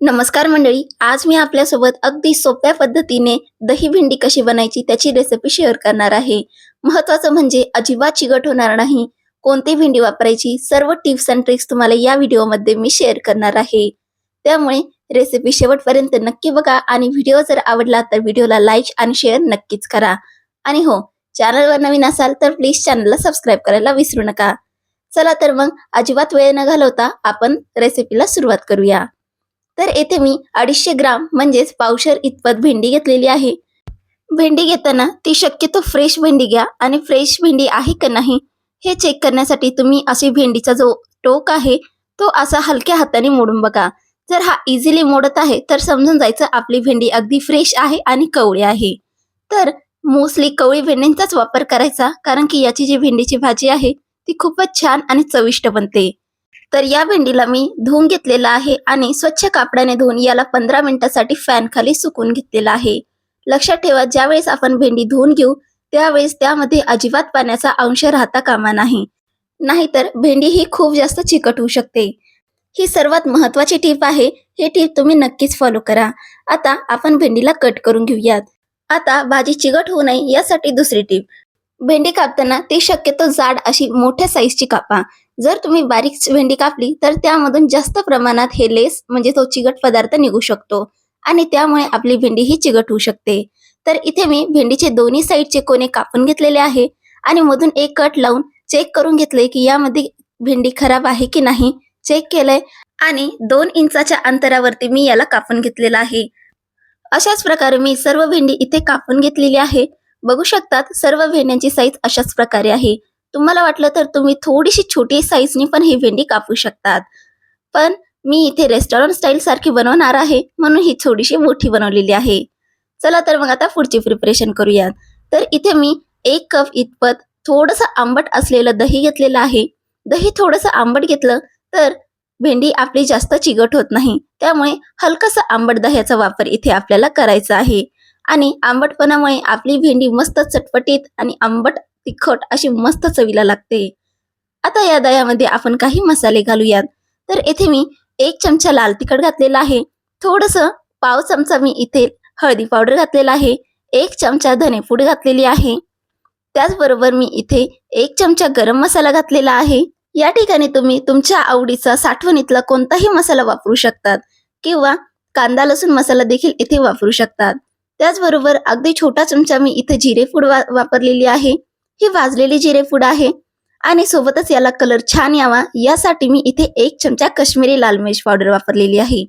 नमस्कार मंडळी आज मी आपल्यासोबत अगदी सोप्या पद्धतीने दही भेंडी कशी बनायची त्याची रेसिपी शेअर करणार आहे. महत्वाचं म्हणजे अजिबात चिकट होणार नाही. कोणती भेंडी वापरायची सर्व टिप्स अँड ट्रिक्स तुम्हाला या व्हिडिओमध्ये मी शेअर करणार आहे. त्यामुळे रेसिपी शेवटपर्यंत नक्की बघा आणि व्हिडिओ जर आवडला तर व्हिडिओला लाईक आणि शेअर नक्कीच करा. आणि हो चॅनलवर नवीन असाल तर प्लीज चॅनलला सबस्क्राईब करायला विसरू नका. चला तर मग अजिबात वेळ न घालवता आपण रेसिपीला सुरुवात करूया. तर येथे मी अडीचशे ग्राम म्हणजेच पावशर इतपत भेंडी घेतलेली आहे. भेंडी घेताना ती शक्यतो फ्रेश भेंडी घ्या आणि फ्रेश भेंडी आहे का नाही हे चेक करण्यासाठी तुम्ही अशी भेंडीचा जो टोक आहे तो असा हलक्या हाताने मोडून बघा. जर हा इझिली मोडत आहे तर समजून जायचं आपली भेंडी अगदी फ्रेश आहे आणि कवळी आहे. तर मोस्टली कवळी भेंडींचाच वापर करायचा कारण की याची जी भेंडीची भाजी आहे ती खूपच छान आणि चविष्ट बनते. तर या भेंडीला मी धुवून घेतलेला आहे आणि स्वच्छ कापडाने धुवून याला पंधरा मिनिटासाठी फॅन खाली सुकून घेतलेला आहे. लक्षात ठेवा ज्यावेळेस आपण भेंडी धुवून घेऊ त्यावेळेस त्यामध्ये अजिबात पाण्याचा अंश राहता कामा नाही. नाहीतर भेंडी ही खूप जास्त चिकट होऊ शकते. ही सर्वात महत्वाची टीप आहे हे टीप तुम्ही नक्कीच फॉलो करा. आता आपण भेंडीला कट करून घेऊयात. आता भाजी चिकट होऊ नये यासाठी दुसरी टीप. भेंडी कापताना ती शक्यतो जाड अशी मोठ्या साईजची कापा. जर तुम्ही बारीक भेंडी कापली तर त्यामधून जास्त प्रमाणात हे लेस म्हणजे तो चिकट पदार्थ निघू शकतो आणि त्यामुळे आपली भेंडी ही चिकट होऊ शकते. तर इथे मी भेंडीचे दोन्ही साईडचे कोणे कापून घेतलेले आहे आणि मधून एक कट लावून चेक करून घेतले की यामध्ये भेंडी खराब आहे की नाही चेक केलंय आणि दोन इंचाच्या अंतरावरती मी याला कापून घेतलेला आहे. अशाच प्रकारे मी सर्व भेंडी इथे कापून घेतलेली आहे. बघू शकतात सर्व भेंड्यांची साईज अशाच प्रकारे आहे. तुम्हाला वाटलं तर तुम्ही थोडीशी छोटी साईजनी पण ही भेंडी कापू शकतात. पण मी इथे रेस्टॉरंट स्टाईल सारखी बनवणार आहे म्हणून ही थोडीशी मोठी बनवलेली आहे. चला तर मग आता पुढची प्रिपरेशन करूयात. तर इथे मी एक कप इतपत थोडंसं आंबट असलेलं दही घेतलेलं आहे. दही थोडंसं आंबट घेतलं तर भेंडी आपली जास्त चिकट होत नाही. त्यामुळे हलकसं आंबट दह्याचा वापर इथे आपल्याला करायचा आहे. आणि आंबटपणामुळे आपली भेंडी मस्त चटपटीत आणि आंबट तिखट अशी मस्त चवीला लागते. आता या दह्यामध्ये आपण काही मसाले घालूयात. तर येथे मी एक चमचा लाल तिखट घातलेला आहे. थोडस पाव चमचा मी इथे हळदी पावडर घातलेला आहे. एक चमचा धनेपूड घातलेली आहे. त्याचबरोबर मी इथे एक चमचा गरम मसाला घातलेला आहे. या ठिकाणी तुम्ही तुमच्या आवडीचा साठवणीतला कोणताही मसाला वापरू शकतात किंवा कांदा लसूण मसाला देखील इथे वापरू शकतात. त्याचबरोबर अगदी छोटा चमचा मी इथे जिरे पूड वा वापरलेली आहे. ही भाजलेली जिरे फूड आहे. आणि सोबतच याला कलर छान यावा. यासाठी मी इथे एक चमचा काश्मीरी लाल मिरच पावडर वापरलेली आहे.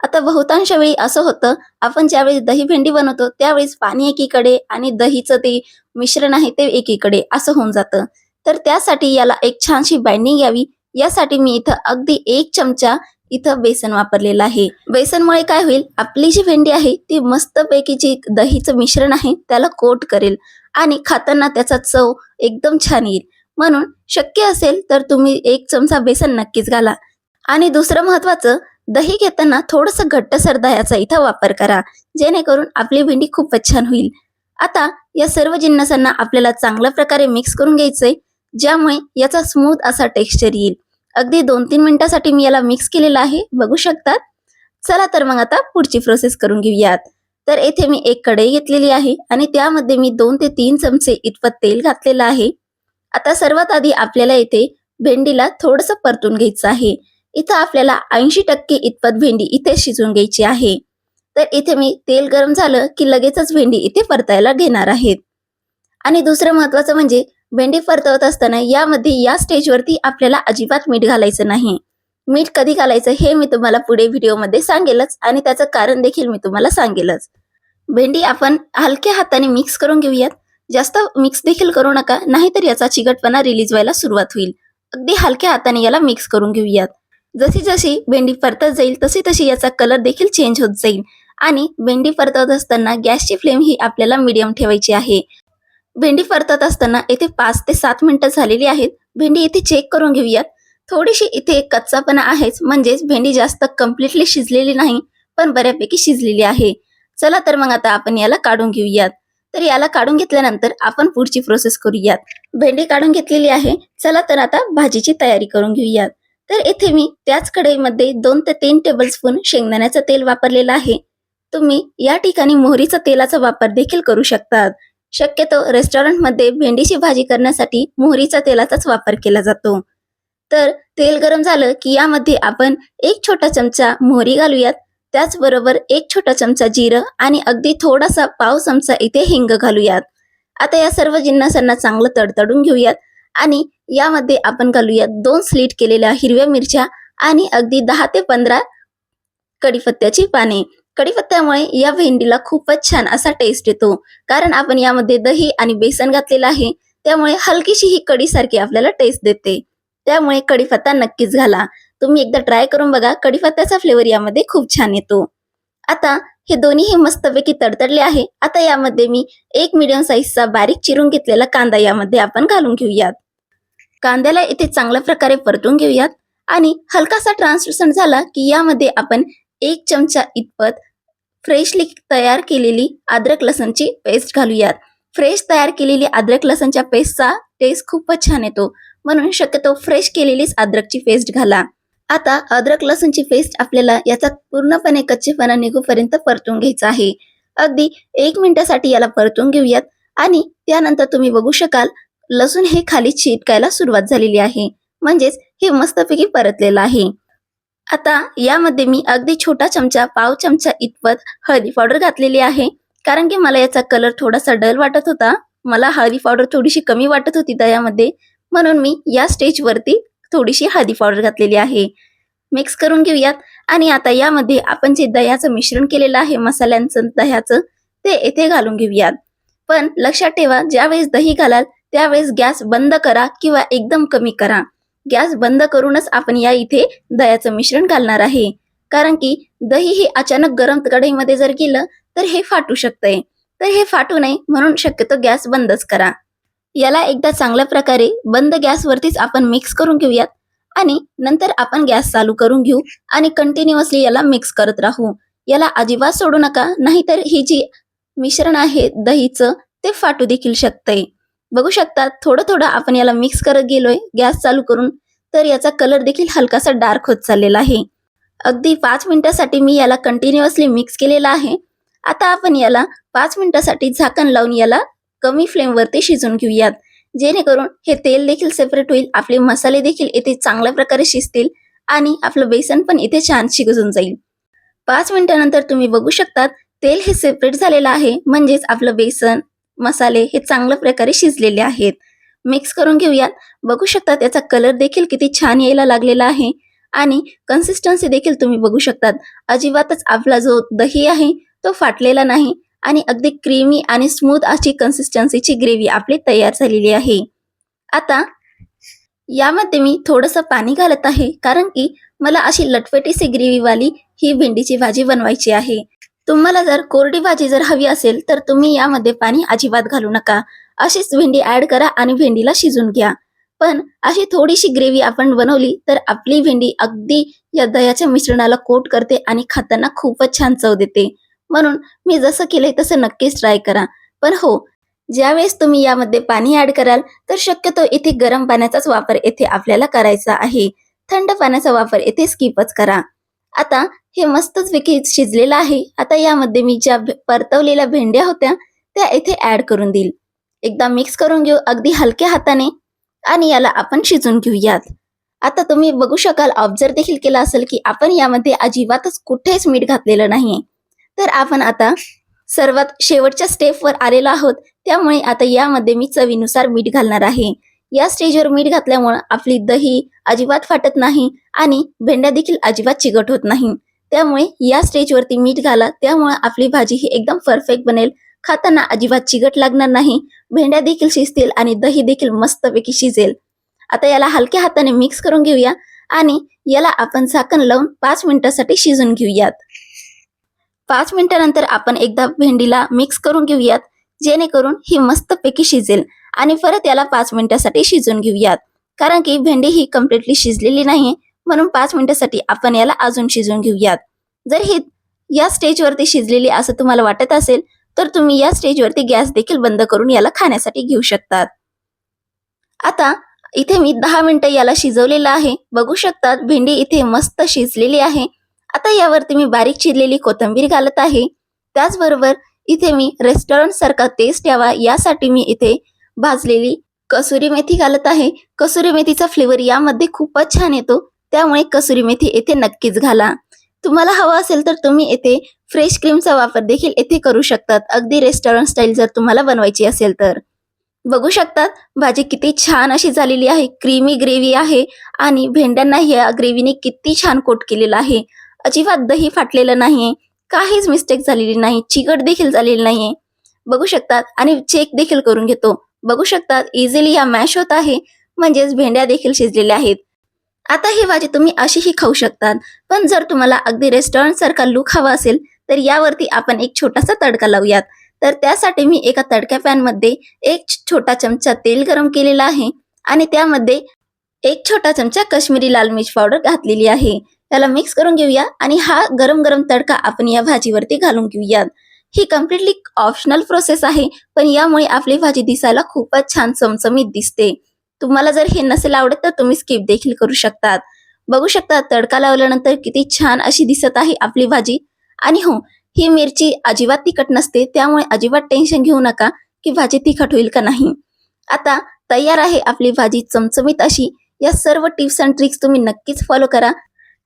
आता बहुतांश वेळी असं होतं आपण ज्यावेळी दही भेंडी बनवतो त्यावेळेस पाणी एकीकडे आणि दहीचं ते मिश्रण आहे ते एकीकडे असं होऊन जातं. तर त्यासाठी याला एक छानशी बाइंडिंग यावी. यासाठी मी इथं अगदी एक चमचा इथं बेसन वापरलेलं आहे. बेसनमुळे काय होईल? आपली जी भेंडी आहे ती मस्तपैकी जी दहीचं मिश्रण आहे त्याला कोट करेल आणि खाताना त्याचा चव एकदम छान येईल. म्हणून शक्य असेल तर तुम्ही एक चमचा बेसन नक्कीच घाला. आणि दुसरं महत्वाचं दही घेताना थोडंसं घट्टसर दह्याचा इथं वापर करा जेणेकरून आपली भेंडी खूपच छान होईल. आता या सर्व जिन्नसांना आपल्याला चांगल्या प्रकारे मिक्स करून घ्यायचंय ज्यामुळे याचा स्मूथ असा टेक्स्चर येईल. अगदी दोन तीन मिनिटासाठी मी याला मिक्स केलेलं आहे. बघू शकतात? चला तर मग आता पुढची प्रोसेस करून घेऊयात. तर येथे मी एक कढई घेतलेली आहे आणि त्यामध्ये मी दोन ते तीन चमचे इतपत तेल घातलेलं आहे. आता सर्वात आधी आपल्याला येथे भेंडीला थोडंसं परतून घ्यायचं आहे. इथं आपल्याला ऐंशी टक्के इतपत भेंडी इथे शिजवून घ्यायची आहे. तर इथे मी तेल गरम झालं की लगेचच भेंडी इथे परतायला घेणार आहेत. आणि दुसरं महत्वाचं म्हणजे भेंडी परतवत असताना यामध्ये या स्टेजवरती आपल्याला अजिबात मीठ घालायचं नाही. मीठ कधी घालायचं हे मी तुम्हाला पुढे व्हिडिओमध्ये सांगेलच आणि त्याचं कारण देखील मी तुम्हाला सांगेलच. भेंडी आपण हलक्या हाताने मिक्स करून घेऊयात. जास्त मिक्स देखील करू नका नाहीतर याचा चिकटपणा रिलीज व्हायला सुरुवात होईल. अगदी हलक्या हाताने याला मिक्स करून घेऊयात. जशी जशी भेंडी परतत जाईल तशी तशी याचा कलर देखील चेंज होत जाईल. आणि भेंडी परतवत असताना गॅसची फ्लेम ही आपल्याला मीडियम ठेवायची आहे. भेंडी परतत असताना येथे पाच ते सात मिनिटं झालेली आहेत. भेंडी इथे चेक करून घेऊयात. थोडीशी इथे कच्चापणा आहेच म्हणजेच भेंडी जास्त कम्प्लिटली शिजलेली नाही पण बऱ्यापैकी शिजलेली आहे. चला तर मग आता आपण याला काढून घेऊयात. तर याला काढून घेतल्यानंतर आपण पुढची प्रोसेस करूयात. भेंडी काढून घेतलेली आहे. चला तर आता भाजीची तयारी करून घेऊयात. तर येथे मी त्याच कढईमध्ये दोन ते तीन टेबल स्पून शेंगदाण्याचं तेल वापरलेलं आहे. तुम्ही या ठिकाणी मोहरीचा तेलाचा वापर देखील करू शकतात. शक्यतो रेस्टॉरंटमध्ये भेंडीची भाजी करण्यासाठी मोहरीच्या तेलाचाच वापर केला जातो. तर तेल गरम झालं की यामध्ये आपण एक छोटा चमचा मोहरी घालूयात. त्याचबरोबर एक छोटा चमचा जिरं आणि अगदी थोडासा पाव चमचा इथे हिंग घालूयात. आता या सर्व जिन्नसांना चांगलं तडतडून घेऊयात आणि यामध्ये आपण घालूयात दोन स्लीट केलेल्या हिरव्या मिरच्या आणि अगदी दहा ते पंधरा कढीपत्त्याची पाने. कढीपत्त्यामुळे या भेंडीला खूपच छान असा टेस्ट येतो. कारण आपण यामध्ये दही आणि बेसन घातलेलं आहे त्यामुळे हलकीशी ही कढीसारखी आपल्याला टेस्ट देते. त्यामुळे कढीपत्ता नक्कीच घाला. तुम्ही एकदा ट्राय करून बघा कढीपत्त्याचा फ्लेवर यामध्ये खूप छान येतो. आता हे दोन्हीही मस्तपैकी तडतडले आहे. आता यामध्ये मी एक मिडियम साईजचा बारीक चिरून घेतलेला कांदा यामध्ये आपण घालून घेऊयात. कांद्याला इथे चांगल्या प्रकारे परतून घेऊयात. आणि हलकासा ट्रान्सल्युसंट झाला की यामध्ये आपण एक चमचा इतपत फ्रेशली तयार केलेली अद्रक लसणची पेस्ट घालूयात. फ्रेश तयार केलेली अद्रक लसणच्या पेस्टचा टेस्ट खूपच छान येतो. म्हणून शक्यतो फ्रेश केलेलीच अद्रकची पेस्ट घाला. आता अद्रक लसूणची पेस्ट आपल्याला याचा पूर्णपणे कच्चेपणा निघूपर्यंत परतून घ्यायचा आहे. अगदी एक मिनिटासाठी याला परतून घेऊयात आणि त्यानंतर तुम्ही बघू शकाल लसूण हे खाली चिटकायला सुरुवात झालेली आहे. म्हणजेच हे मस्तपैकी परतलेलं आहे. आता यामध्ये मी अगदी छोटा चमचा पाव चमचा इतपत हळदी पावडर घातलेली आहे. कारण की मला याचा कलर थोडासा डल वाटत होता. मला हळदी पावडर थोडीशी कमी वाटत होती दह्यामध्ये. म्हणून मी या स्टेजवरती थोडीशी हळदी पावडर घातलेली आहे. मिक्स करून घेऊयात. आणि आता यामध्ये आपण जे दह्याचं मिश्रण केलेलं आहे मसाल्यांचं दह्याचं ते येथे घालून घेऊयात. पण लक्षात ठेवा ज्यावेळेस दही घालाल त्यावेळेस गॅस बंद करा किंवा एकदम कमी करा. गॅस बंद करूनच आपण या इथे दह्याचं मिश्रण घालणार आहे. कारण की दही हे अचानक गरम कढईमध्ये जर गेलं तर हे फाटू शकतंय. तर हे फाटू नये म्हणून शक्यतो गॅस बंदच करा. याला एकदा चांगल्या प्रकारे बंद गॅसवरतीच आपण मिक्स करून घेऊयात आणि नंतर आपण गॅस चालू करून घेऊ आणि कंटिन्युअसली याला मिक्स करत राहू. याला अजिबात सोडू नका नाहीतर ही जी मिश्रण आहे दहीचं ते फाटू देखील शकतंय. बघू शकता थोडं थोडं आपण याला मिक्स करत गेलोय गॅस चालू करून तर याचा कलर देखील हलकासा डार्क होत चाललेला आहे. अगदी पाच मिनिटासाठी मी याला कंटिन्युअसली मिक्स केलेला आहे. आता आपण याला पाच मिनिटासाठी झाकण लावून याला कमी फ्लेमवरती शिजून घेऊयात. जेणेकरून हे तेल देखील सेपरेट होईल आपले मसाले देखील इथे चांगल्या प्रकारे शिजतील आणि आपलं बेसन पण इथे छान शिजून जाईल. पाच मिनिटानंतर तुम्ही बघू शकतात तेल हे सेपरेट झालेलं आहे म्हणजेच आपलं बेसन मसाले हे चांगल्या प्रकारे शिजलेले आहेत. मिक्स करून घेऊयात. बघू शकता त्याचा कलर देखील किती छान यायला लागलेला आहे. आणि कन्सिस्टन्सी देखील तुम्ही बघू शकतात. अजिबातच आपला जो दही आहे तो फाटलेला नाही. आणि अगदी क्रीमी आणि स्मूथ अशी कन्सिस्टन्सीची ग्रेव्ही आपली तयार झालेली आहे. आता यामध्ये मी थोडंसं पाणी घालत आहे कारण की मला अशी लटपटीची ग्रेव्हीवाली ही भेंडीची भाजी बनवायची आहे. तुम्हाला जर कोरडी भाजी जर हवी असेल तर तुम्ही यामध्ये पाणी अजिबात घालू नका. अशीच भेंडी ऍड करा आणि भेंडीला शिजून घ्या. पण अशी थोडीशी ग्रेव्ही आपण बनवली तर आपली भेंडी अगदी या दह्याच्या मिश्रणाला कोट करते आणि खाताना खूपच छान चव देते. म्हणून मी जसं केलंय तसं नक्कीच ट्राय करा. पण हो ज्यावेळेस तुम्ही यामध्ये पाणी ऍड कराल तर शक्यतो इथे गरम पाण्याचाच वापर येथे आपल्याला करायचा आहे. थंड पाण्याचा वापर येथे स्किपच करा. आता हे मस्तच पैकी शिजलेलं आहे. आता यामध्ये मी ज्या परतवलेल्या भेंड्या होत्या त्या इथे ऍड करून देईल. एकदा मिक्स करून घेऊ अगदी हलक्या हाताने आणि याला आपण शिजून घेऊयात. आता तुम्ही बघू शकाल ऑब्झर्व देखील केला असेल की आपण यामध्ये अजिबातच कुठेच मीठ घातलेलं नाहीये. तर आपण आता सर्वात शेवटच्या स्टेपवर आलेलो आहोत. त्यामुळे आता यामध्ये मी चवीनुसार मीठ घालणार आहे. या स्टेजवर मीठ घातल्यामुळे आपली दही अजिबात फाटत नाही आणि भेंड्या देखील अजिबात चिकट होत नाही. त्यामुळे या स्टेजवरती मीठ घाला त्यामुळे आपली भाजी ही एकदम परफेक्ट बनेल. खाताना अजिबात चिकट लागणार नाही भेंड्या देखील शिजतील आणि दही देखील मस्तपैकी शिजेल. आता याला हलक्या हाताने मिक्स करून घेऊया आणि याला आपण झाकण लावून पाच मिनिटासाठी शिजून घेऊयात. पाच मिनिटानंतर आपण एकदा भेंडीला मिक्स करून घेऊयात जेणेकरून ही मस्तपैकी शिजेल. आणि परत याला पाच मिनिटासाठी शिजून घेऊयात. कारण की भेंडी ही कम्प्लिटली शिजलेली नाही म्हणून पाच मिनिटासाठी आपण याला अजून शिजवून घेऊयात. जर ही या स्टेजवरती शिजलेली असं तुम्हाला वाटत असेल तर तुम्ही या स्टेजवरती गॅस देखील बंद करून याला खाण्यासाठी घेऊ शकतात. आता इथे मी दहा मिनिटं याला शिजवलेलं आहे. बघू शकतात भेंडी इथे मस्त शिजलेली आहे. आता यावरती मी बारीक चिरलेली कोथिंबीर घालत आहे. त्याचबरोबर इथे मी रेस्टॉरंट सारखा टेस्ट यावा यासाठी मी इथे भाजलेली कसुरी मेथी घालत आहे. कसुरी मेथीचा फ्लेवर यामध्ये खूपच छान येतो. त्यामुळे कसुरी मेथी येथे नक्कीच घाला. तुम्हाला हवा असेल तर तुम्ही येथे फ्रेश क्रीमचा वापर देखील येथे करू शकतात. अगदी रेस्टॉरंट स्टाईल जर तुम्हाला बनवायची असेल तर. बघू शकतात भाजी किती छान अशी झालेली आहे. क्रीमी ग्रेव्ही आहे आणि भेंड्यांना ह्या ग्रेव्हीने किती छान कोट केलेलं आहे. अजिबात दही फाटलेलं नाहीये. काहीच मिस्टेक झालेली नाही. चिकट देखील झालेली नाहीये. बघू शकतात आणि चेक देखील करून घेतो. बघू शकतात इझिली या मॅश होत आहे. म्हणजेच भेंड्या देखील शिजलेल्या आहेत. आता ही भाजी तुम्ही अशीही खाऊ शकतात. पण जर तुम्हाला अगदी रेस्टॉरंट सारखा लुक हवा असेल तर यावरती आपण एक छोटासा तडका लावूयात. तर त्यासाठी मी एका तडक्या पॅनमध्ये एक छोटा चमचा तेल गरम केलेला आहे. आणि त्यामध्ये एक छोटा चमचा कश्मीरी लाल मिर्च पावडर घातलेली आहे. त्याला मिक्स करून घेऊया आणि हा गरम गरम तडका आपण या भाजीवरती घालून घेऊयात. ही कम्प्लिटली ऑप्शनल प्रोसेस आहे पण यामुळे आपली भाजी दिसायला खूपच छान चमचमीत दिसते. तुम्हाला जर हे नसेल आवडत तर तुम्ही स्किप देखील करू शकतात. बघू शकता तडका लावल्यानंतर किती छान अशी दिसत आहे आपली भाजी. आणि हो ही मिरची अजिबात तिखट नसते त्यामुळे अजिबात टेन्शन घेऊ नका की भाजी तिखट होईल का नाही. आता तयार आहे आपली भाजी चमचमीत अशी. या सर्व टिप्स अँड ट्रिक्स तुम्ही नक्कीच फॉलो करा.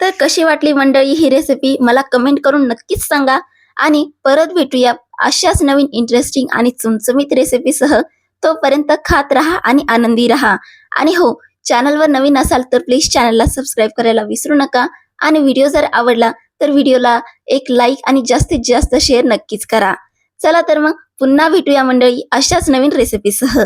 तर कशी वाटली मंडळी ही रेसिपी मला कमेंट करून नक्कीच सांगा. आणि परत भेटूया अशाच नवीन इंटरेस्टिंग आणि चमचमीत रेसिपीसह तोपर्यंत खात राहा आणि आनंदी राहा. आणि हो चॅनलवर नवीन असाल तर प्लीज चॅनलला सबस्क्राईब करायला विसरू नका. आणि व्हिडिओ जर आवडला तर व्हिडिओला एक लाईक आणि जास्तीत जास्त शेअर नक्कीच करा. चला तर मग पुन्हा भेटूया मंडळी अशाच नवीन रेसिपीसह